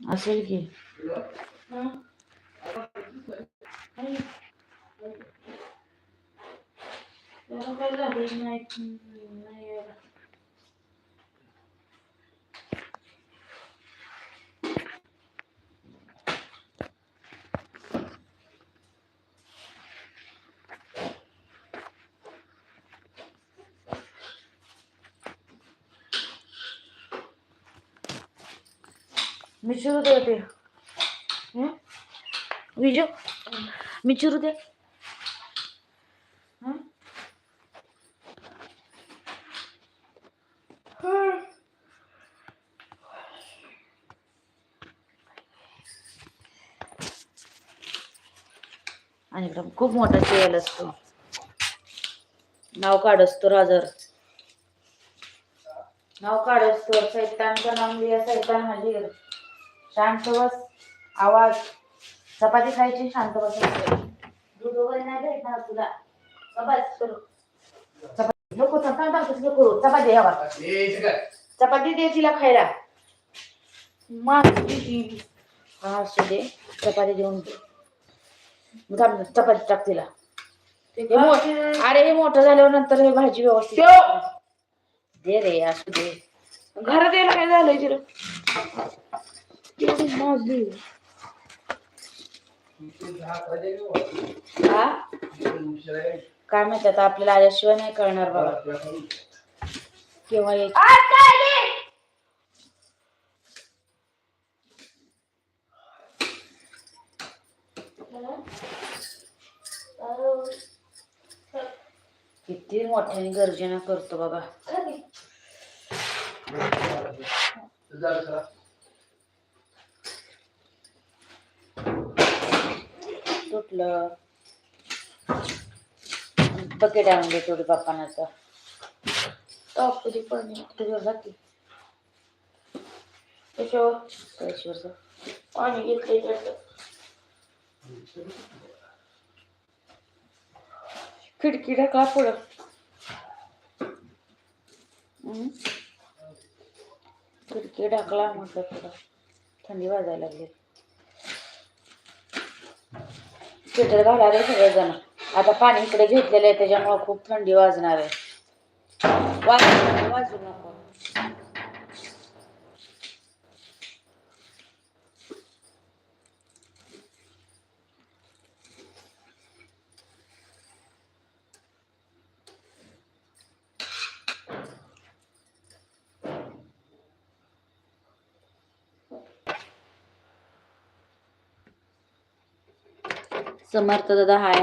असेल की. नाही चिरू दे ते. हं? विजू मी चिरू दे. आणि एकदम खूप मोठा चेल असतो. नाव काढ असतो राजर. नाव काढ असतो. सैतानचं नाम लिहा सैतान माझी. शांत बस. आवाज. चपाती खायची शांत बस. दूध वगैरे नाही भेटणार तुला. बस करू. चपाती नको करू चपाती हवा चपाती दे तिला खायला. हा असू दे. चपाती देऊन दे. मग थांब, चपाती टाक तिला. अरे हे मोठं झाल्यावर नंतर हे भाजी व्यवस्थित दे रे असू दे. घरात यायला काय झालंय तिला? एवढी माजली हा? काय माहिती आता आपल्याला आल्याशिवाय नाही कळणार बाबा. केव्हा यायची? किती मोठ्याने गर्जना करतो बाबा. तुटलं बकेट आणून दे थोडी बाप्पानाचं टाकू पाणी त्याच्यावर जाते त्याच्यावर त्याच्यावर पाणी त्याचं. खिडकी ढकला पुढं. खिडकी ढकला म्हटलं पुढं. थंडी वाजायला लागली. स्वेटर घाला रे सगळेजण आता पाणी इकडे घेतलेलं आहे त्याच्यामुळं खूप थंडी वाजणार आहे. वाजू वाजू नको. समर्थ दादा हाय.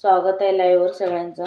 स्वागत आहे लाईव्हवर सगळ्यांचं.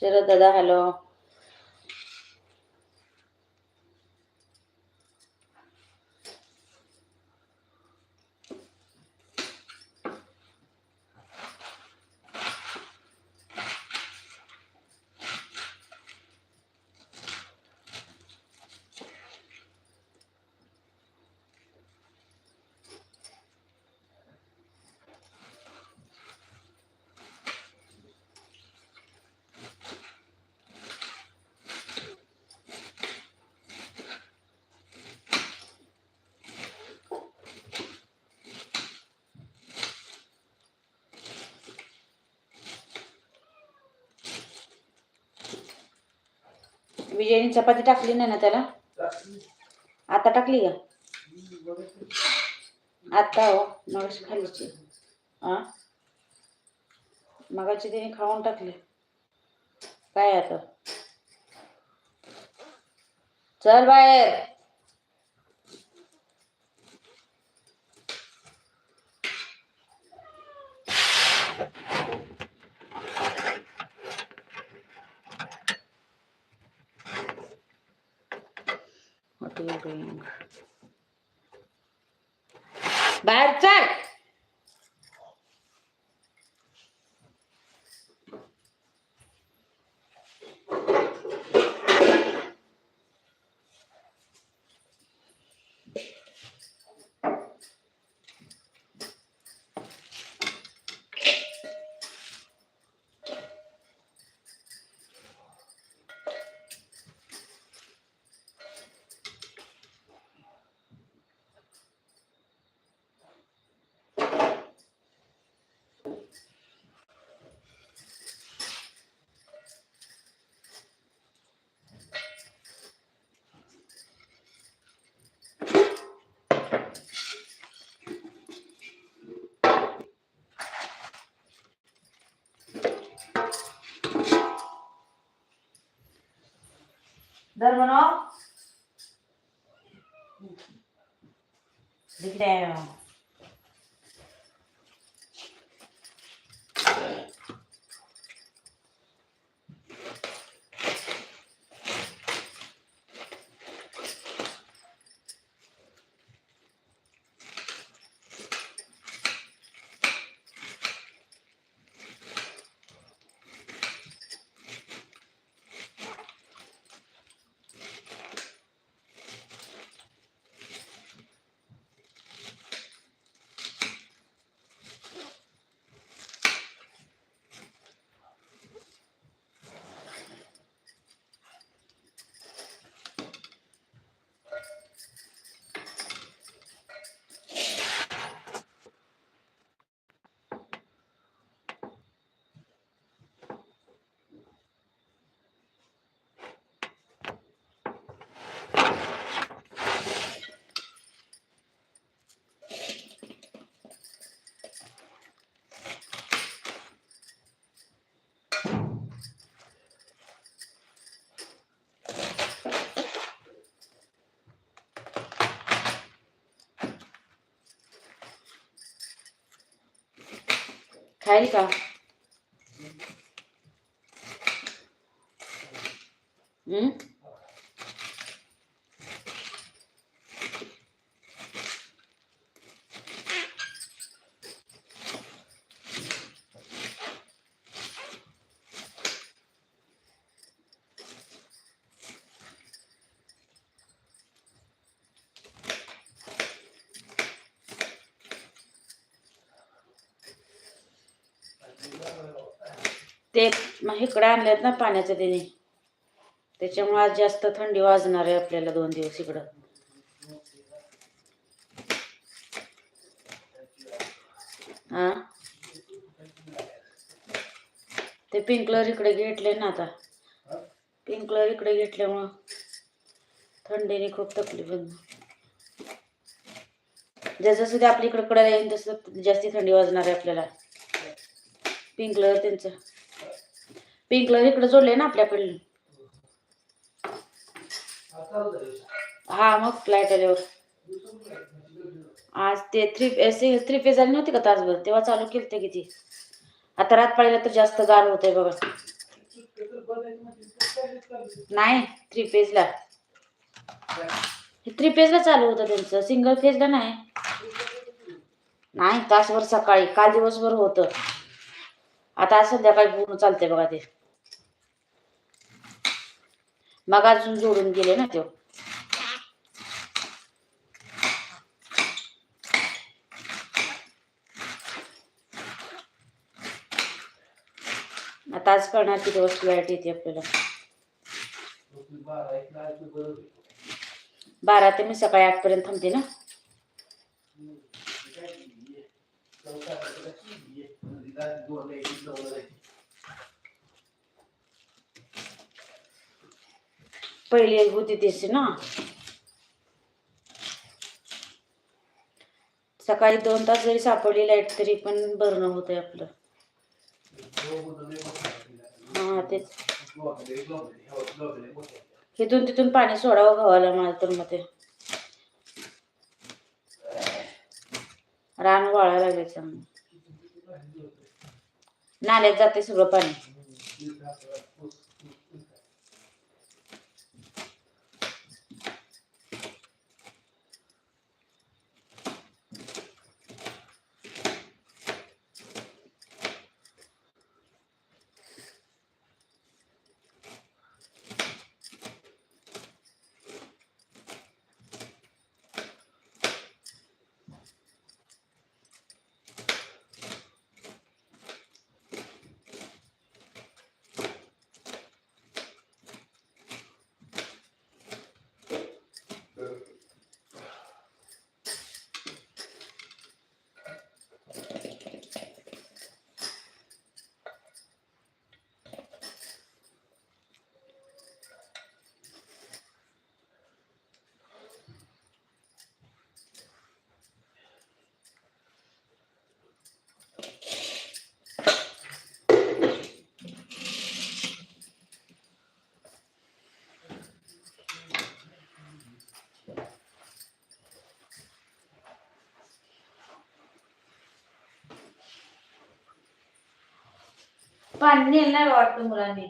शरद दादा विजयने चपाती टाकली नाही ना त्याला? आता टाकली का? आता हो मगाशी खालीची हा मगाची तिने खाऊन टाकले. काय आता? चल बाहेर. Berçem. बाहेर चल दर म्हणाव इकडे ते मग इकडे आणलेत ना पाण्याचं त्याने. त्याच्यामुळे आज जास्त थंडी वाजणार आहे आपल्याला दोन दिवस इकडं. हा ते पिंक कलर इकडे घेतले ना आता. पिंक कलर इकडे घेतल्यामुळं थंडीने खूप तकलीफ जसं जसं ते आपल्या इकडे कडे येईल तसं जास्ती थंडी वाजणार आहे आपल्याला. पिंक कलर त्यांचं. पिंक कलर इकडे जोडले ना आपल्याकडे हा मग फ्लाईट आल्यावर. आज ते थ्री असे थ्री फेज आली नव्हती का तासभर? तेव्हा चालू केलं ते. किती आता रात पाळीला तर जास्त गार होत आहे बघा. नाही थ्री फेजला थ्री फेजला चालू होतं त्यांचं. सिंगल फेजला नाही. नाही तासभर सकाळी. काल दिवसभर होतं. आता आज संध्याकाळी पूर्ण चालतंय बघा ते. मग अजून जोडून गेले ना तो. आता आज कळणार किती वस्तू लाइट येते आपल्याला? बारा ते मी सकाळी आठ पर्यंत थांबते ना. पहिली एक होती तीच ना. सकाळी दोन तास जरी सापडली लाइट तरी पण भरणं होतंय आपलं. हा तेच. इथून तिथून पाणी सोडावं गव्हाला मला तर मग ते रान वाळायला लागले चांगलं नाल्यात जाते सगळं पाणी. पाणी नेलं नाही वाटतं मुलांनी.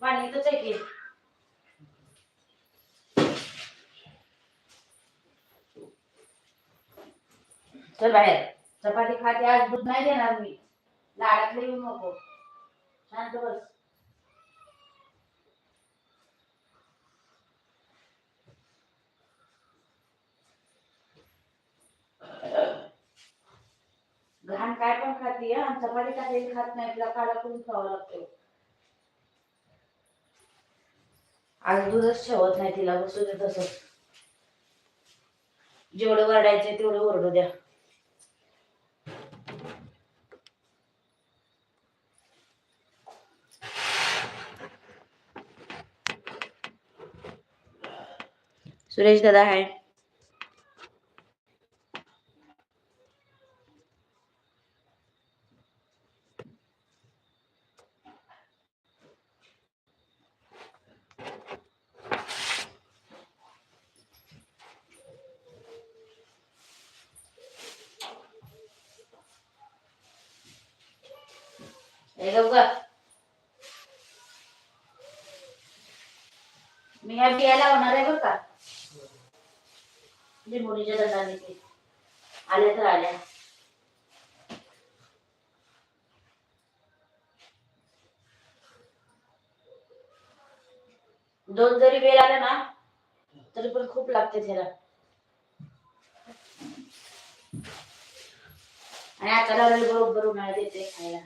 पाणी तर आहे की. चल बाहेर. चपाती खाते आज दूध नाही देणार मी. लाडातले येऊ नको. शांत बस. घाण काय पण खाती आणि चपाती टाकायची खात नाही तिला काढा करून खावा लागतो. आज दूधच ठेवत नाही तिला बसू दे तसंच जेवढं वरडायचे तेवढं ओरडू द्या. सुरेश दादा आहे हे गप गप. मी ह्या बिया लावणार आहे बरं का लिंबोणीच्या दंडाने ते आल्या तर आल्या दोन जरी वेळ आला ना तरी पण खूप लागते त्याला. आणि आता बरोबर उन्हाळ्यात येते खायला.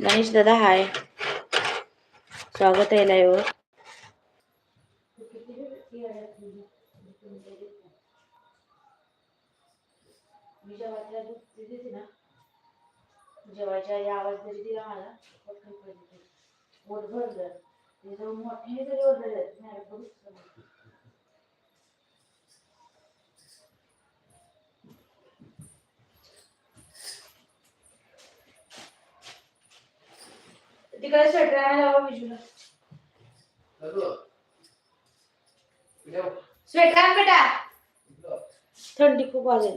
गणेश दादा हाय. स्वागत आहे लाईव्हवर मी देते ना जेवायच्या या आवाज जरी दिला मला. पटकन पडली पोट भरलं. ते जाऊन जरी ओरडलं तिकडे स्वेटर लावा बिजूला स्वेटर बेटा. थंडी खूप वाजेल.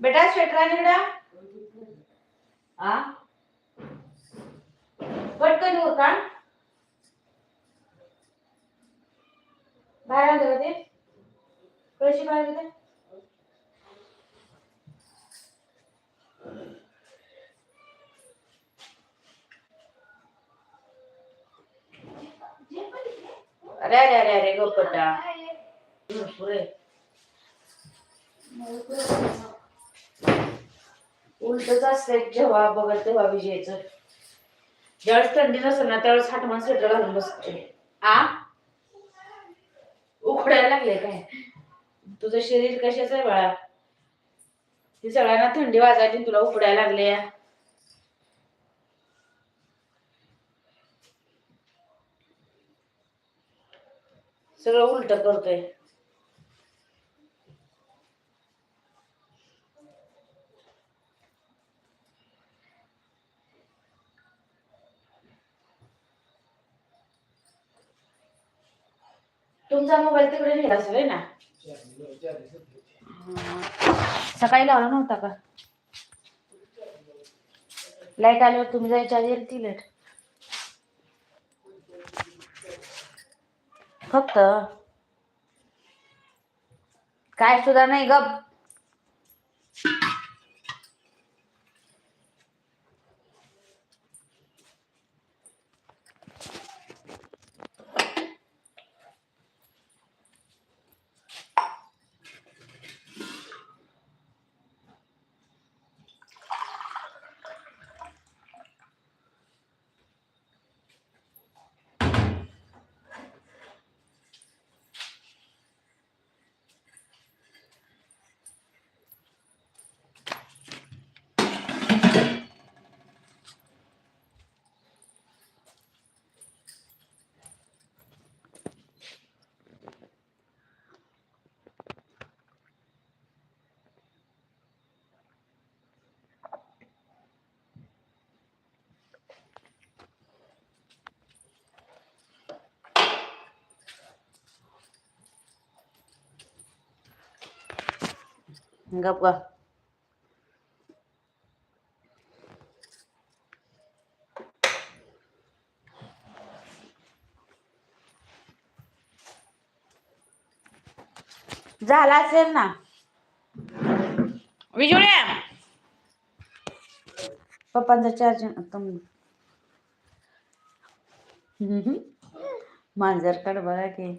बेटा स्वेटर आण बेटा हा पटकन उर बाहेर आलं का ते. कळशी बाहेर येते. अरे अरे अरे अरे गोपटा. भरपूर उलटच असते जेव्हा बघत तेव्हा विजयचं. ज्यावेळेस थंडी असेल ना त्यावेळेस हाटमान स्वेटर घालून बसते आ? उकडायला लागले काय? तुझं शरीर कशाच आहे बाळा? ती सगळ्यांना थंडी वाजायची तुला उकडायला लागले सगळं उलट करतोय. तुमचा मोबाईल तिकडे नेला असेल ना? सकाळी लावला नव्हता का? लाइट आल्यावर तुम्ही जायच्या आधी येईल ती लाइट. फक्त. काय सुद्धा नाही गप. गप गा. झाला असेल ना? विजुळ्या पप्पांचा चार्जिंग कमी मांजर काढ बघा की.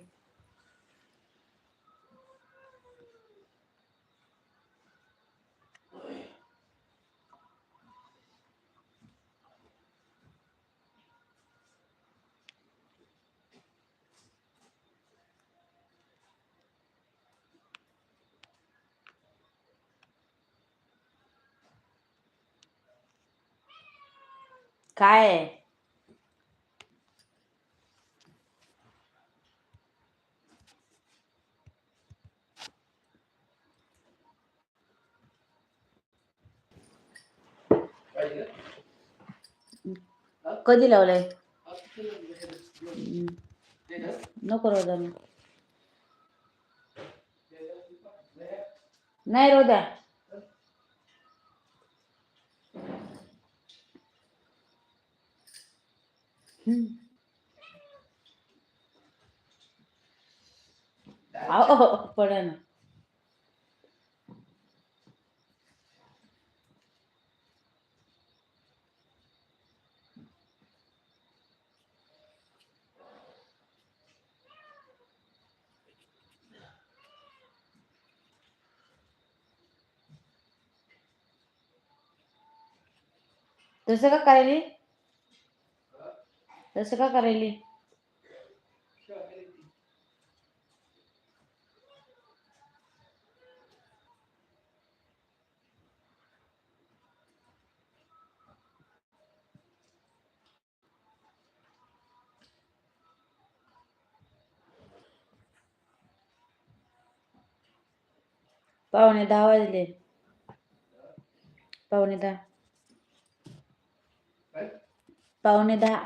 काय आहे? कधी लावलंय नको रोजा नाही रोजा हो, पडा ना. तसं का करायली तसं का करायली पावणे दहा वाजले पावणे दहा पावणे दहा